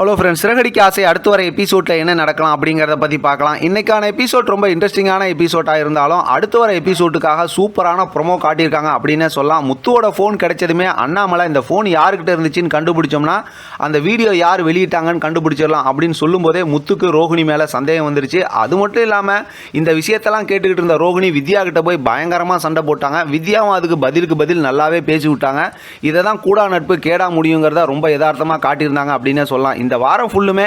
Hello friends சிறகடிக்கு ஆசை அடுத்து வர எபிசோடில் என்ன நடக்கலாம் அப்படிங்கிறத பற்றி பார்க்கலாம். இன்றைக்கான எபிசோட் ரொம்ப இன்ட்ரெஸ்டிங்கான எபிசோடாக இருந்தாலும் அடுத்து வர எபிசோட்டுக்காக சூப்பரான ப்ரொமோ காட்டியிருக்காங்க அப்படின்னு சொல்லலாம். முத்துவோட ஃபோன் கிடைச்சதுமே அண்ணாமலை. இந்த ஃபோன் யாருக்கிட்ட இருந்துச்சுன்னு கண்டுபிடிச்சோம்னா அந்த வீடியோ யார் வெளியிட்டாங்கன்னு கண்டுபிடிச்சிடலாம் அப்படின்னு சொல்லும்போதே முத்துக்கு ரோஹிணி மேலே சந்தேகம் வந்துருச்சு. அது மட்டும் இல்லாமல் இந்த விஷயத்தெல்லாம் கேட்டுக்கிட்டு இருந்த ரோஹிணி வித்யா கிட்ட போய் பயங்கரமாக சண்டை போட்டாங்க. வித்யாவும் அதுக்கு பதிலுக்கு பதில் நல்லாவே பேசி விட்டாங்க இதை தான் கூடா நட்பு கேடா முடியுங்கிறத ரொம்ப யதார்த்தமாக காட்டியிருந்தாங்க அப்படின்னே சொல்லலாம். இந்த வாரம் ஃபுல்லுமே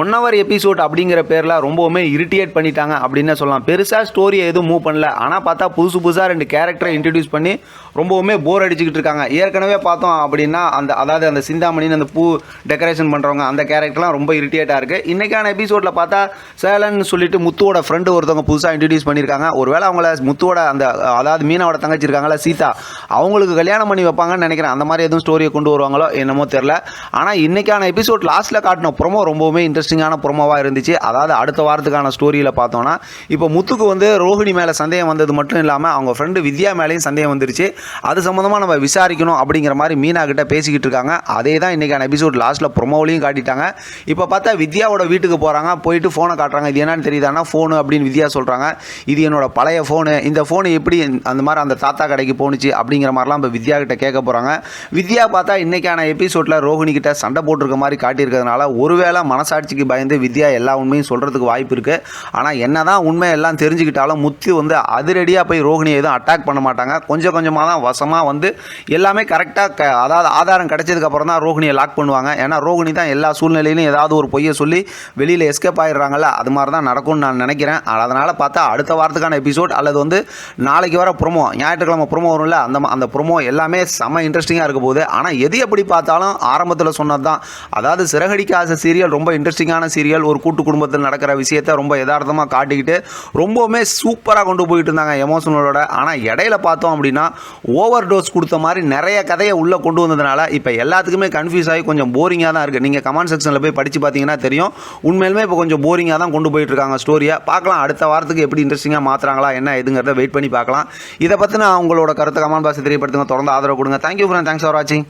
ஒன் ஹவர் எபிசோட் அப்படிங்கிற பேரில் ரொம்பவுமே இரிட்டேட் பண்ணிட்டாங்க அப்படின்னே சொல்லலாம். பெருசாக ஸ்டோரியை எதுவும் மூவ் பண்ணல. ஆனால் பார்த்தா புதுசு புதுசாக ரெண்டு கேரக்டரை இன்ட்ரடியூஸ் பண்ணி ரொம்பவுமே போர் அடிச்சுக்கிட்டு இருக்காங்க. ஏற்கனவே பார்த்தோம் அப்படின்னா அந்த அதாவது அந்த சிந்தாமணின்னு அந்த பூ டெக்கரேஷன் பண்ணுறவங்க அந்த கேரக்டர்லாம் ரொம்ப இரிட்டேட்டாக இருக்குது இன்றைக்கான எபிசோடில் பார்த்தா சேலன்னு சொல்லிட்டு முத்துவோட ஃப்ரெண்டு ஒருத்தவங்க புதுசாக இன்ட்ரடியூஸ் பண்ணியிருக்காங்க. ஒருவேளை அவங்கள முத்துவோட அந்த அதாவது மீனோட தங்கச்சி இருக்காங்களா சீதா அவங்களுக்கு கல்யாணம் பண்ணி வைப்பாங்கன்னு நினைக்கிறேன். அந்த மாதிரி எதுவும் ஸ்டோரியை கொண்டு வருவாங்களோ என்னமோ தெரில ஆனால் இன்றைக்கான எபிசோட் லாஸ்ட் லாஸ்ட்டில் காட்டின ப்ரோமோ ரொம்பவுமே இன்ட்ரெஸ்டிங்கான ப்ரோமோவாக இருந்துச்சு. அதாவது அடுத்த வாரத்துக்கான ஸ்டோரியில் பார்த்தோன்னா இப்போ முத்துக்கு வந்து ரோஹிணி மேலே சந்தேகம் வந்தது மட்டும் இல்லாமல் அவங்க ஃப்ரெண்டு வித்யா மேலேயும் சந்தேகம் வந்துருச்சு. அது சம்மந்தமாக நம்ம விசாரிக்கணும் அப்படிங்கிற மாதிரி மீனா கிட்ட பேசிக்கிட்டு இருக்காங்க. அதே தான் இன்றைக்கான எபிசோட் லாஸ்ட்டில் ப்ரொமோவிலையும் காட்டிட்டாங்க. இப்போ பார்த்தா வித்யாவோட வீட்டுக்கு போகிறாங்க போயிட்டு ஃபோனை காட்டுறாங்க. இது என்னன்னு தெரியுதானா ஃபோனு அப்படின்னு வித்யா சொல்கிறாங்க இது என்னோட பழைய ஃபோனு இந்த ஃபோனு எப்படி அந்த மாதிரி அந்த தாத்தா கடைக்கு போணுச்சு அப்படிங்கிற மாதிரிலாம் இப்போ வித்யா கிட்ட கேட்க போகிறாங்க வித்யா பார்த்தா இன்றைக்கான எபிசோடில் ரோஹிணி கிட்ட சண்டை போட்டிருக்க மாதிரி இருக்கிறதுனால ஒருவேளை மனசாட்சிக்கு பயந்து வித்யா எல்லா உண்மையும் சொல்கிறதுக்கு வாய்ப்பு இருக்குது ஆனால் என்ன தான் உண்மை எல்லாம் தெரிஞ்சுக்கிட்டாலும் முத்து வந்து அதிரடியாக போய் ரோஹிணியை எதுவும் அட்டாக் பண்ண மாட்டாங்க. கொஞ்சம் கொஞ்சமாக தான் வசமாக வந்து எல்லாமே கரெக்டாக க அதாவது ஆதாரம் கிடைச்சதுக்கப்புறம் தான் ரோஹிணியை லாக் பண்ணுவாங்க. ஏன்னா ரோஹிணி தான் எல்லா சூழ்நிலையிலும் ஏதாவது ஒரு பொய்யை சொல்லி வெளியில் எஸ்கேப் ஆயிடுறாங்கல்ல அது மாதிரி தான் நடக்கும்னு நான் நினைக்கிறேன். அதனால் பார்த்தா அடுத்த வாரத்துக்கான எபிசோட் அல்லது வந்து நாளைக்கு வர ப்ரொமோ ஞாயிற்றுக்கிழமை ப்ரொமோ வரும்ல அந்த அந்த ப்ரொமோ எல்லாமே செம்ம இன்ட்ரெஸ்டிங்காக இருக்க போகுது. ஆனால் எது எப்படி பார்த்தாலும் ஆரம்பத்தில் சொன்னது தான் அதாவது சிறகடிக்க ஆசை சீரியல் ரொம்ப இன்ட்ரெஸ்டிங்கான சீரியல் ஒரு கூட்டு குடும்பத்தில் நடக்கிற விஷயத்தை ரொம்ப யதார்த்தமாக காட்டிக்கிட்டு ரொம்பவுமே சூப்பராக கொண்டு போயிட்டு இருந்தாங்க எமோஷனலோட. ஆனால் இடையில பார்த்தோம் அப்படின்னா ஓவர் டோஸ் கொடுத்த மாதிரி நிறைய கதையை உள்ளே கொண்டு வந்ததுனால இப்போ எல்லாத்துக்குமே கன்ஃபியூஸ் ஆகி கொஞ்சம் போரிங்காக தான் இருக்குது நீங்கள் கமெண்ட் செக்ஷனில் போய் படித்து பார்த்தீங்கன்னா தெரியும். உண்மையிலுமே இப்போ கொஞ்சம் போரிங்காக தான் கொண்டு போயிட்டு இருக்காங்க ஸ்டோரியை பார்க்கலாம் அடுத்த வாரத்துக்கு எப்படி இன்ட்ரெஸ்டிங்காக மாற்றுறாங்களா என்ன எதுங்கிறத வெயிட் பண்ணி பார்க்கலாம். இதை பற்றின உங்களோட கருத்தை கமெண்ட் பாக்ஸ் தெரியப்படுத்துங்க. தொடர்ந்து ஆதரவு கொடுங்க. தேங்க்யூ ஃப்ரெண்ட் தேங்க்ஸ் ஃபார் வாட்சிங்